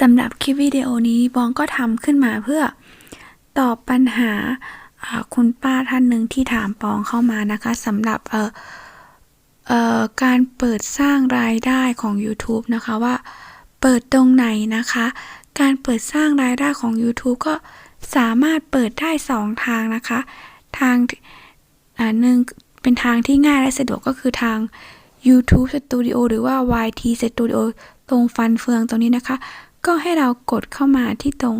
สำหรับคลิปวิดีโอนี้บองก็ทำขึ้นมาเพื่อตอบปัญหาคุณป้าท่านหนึ่งที่ถามปองเข้ามานะคะสำหรับเออเอ่อการเปิดสร้างรายได้ของ YouTube นะคะว่าเปิดตรงไหนนะคะ การเปิดสร้างรายได้ของ YouTube ก็สามารถเปิดได้สองทางนะคะ ทางหนึ่งเป็นทางที่ง่ายและสะดวกก็คือทาง YouTube Studio หรือว่า YT Studio ตรงฟันเฟืองตรงนี้นะคะ ก็ให้เรากดเข้ามาที่ตรง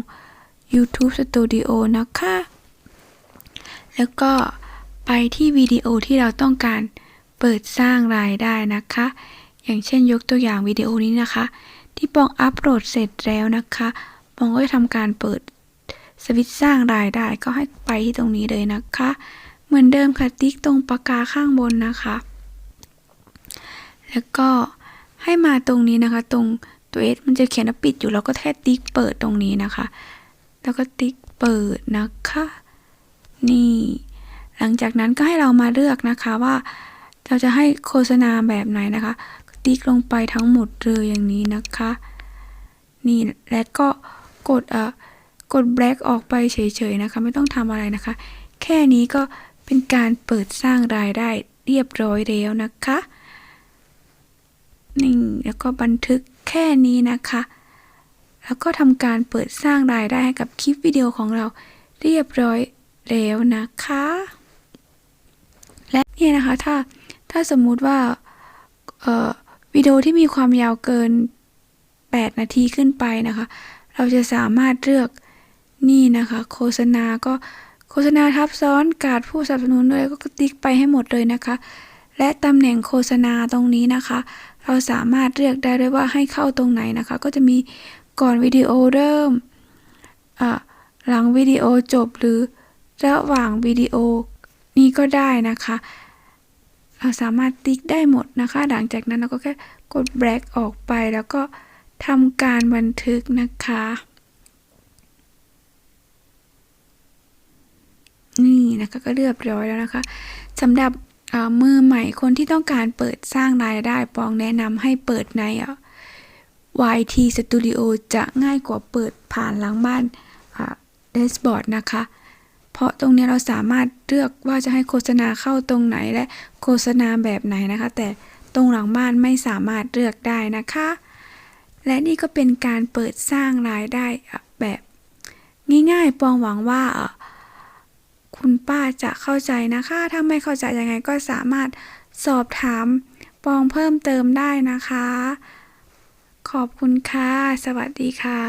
YouTube Studio นะคะ แล้วก็ไปที่วิดีโอที่เราต้องการเปิดสร้างรายได้นะคะ อย่างเช่นยกตัวอย่างวิดีโอนี้นะคะ ที่ปองอัปโหลดเสร็จแล้วนะคะปองก็จะทำการเปิดสวิตช์สร้างรายได้ก็ให้ไปที่ตรงนี้เลยนะคะ เหมือนเดิมค่ะติ๊กตรงปากกาข้างบนนะคะ แล้วก็ให้มาตรงนี้นะคะตรง ตัว S มันจะเขียนว่าปิดอยู่เราก็แค่ติ๊กเปิดตรงนี้นะคะ แล้วก็ติ๊กเปิดนะคะ นี่ หลังจากนั้นก็ให้เรามาเลือกนะคะว่า เราจะให้โฆษณาแบบไหนนะคะ ติ๊กลงไปทั้งหมดเลยอย่างนี้นะคะ นี่และก็กดเอ่อกด black ออกไปเฉยๆนะคะ ไม่ต้องทำอะไรนะคะ แค่นี้ก็เป็นการเปิดสร้างรายได้เรียบร้อยแล้วนะคะ นี่งแล้วก็บันทึกแค่นี้นะคะ แล้วก็ทำการเปิดสร้างรายได้ให้กับคลิปวิดีโอของเราเรียบร้อยแล้วนะคะ และเนี่ยนะคะถ้าถ้าสมมุติว่าวิดีโอที่มีความยาวเกิน 8 นาทีขึ้นไปนะคะ เราจะสามารถเลือกนี่นะคะ โฆษณาก็โฆษณาทับซ้อนการดผู้สนับสนุนเลยก็ติ๊กไปให้หมดเลยนะคะ และตำแหน่งโฆษณาตรงนี้นะคะ เราสามารถเลือกได้ด้วยว่าให้เข้าตรงไหนนะคะ ก็จะมีก่อนวิดีโอเริ่มหลังวิดีโอจบหรือระหว่างวิดีโอนี้ก็ได้นะคะ เราสามารถติ๊กได้หมดนะคะ หลังจากนั้นเราก็แค่กด black ออกไปแล้วก็ทำการบันทึกนะคะ นี่นะคะก็เรียบร้อยแล้วนะคะสำหรับ มือใหม่คนที่ต้องการเปิดสร้างรายได้ปองแนะนำให้เปิดใน YT Studio จะง่ายกว่าเปิดผ่านหลังบ้านเดสบอร์ดนะคะ เพราะตรงนี้เราสามารถเลือกว่าจะให้โฆษณาเข้าตรงไหนและโฆษณาแบบไหนนะคะ แต่ตรงหลังบ้านไม่สามารถเลือกได้นะคะ และนี่ก็เป็นการเปิดสร้างรายได้แบบ ง่ายๆ ปองหวังว่า ป้าจะเข้าใจนะคะ ถ้าไม่เข้าใจยังไงก็สามารถสอบถามปองเพิ่มเติมได้นะคะ ขอบคุณค่ะ สวัสดีค่ะ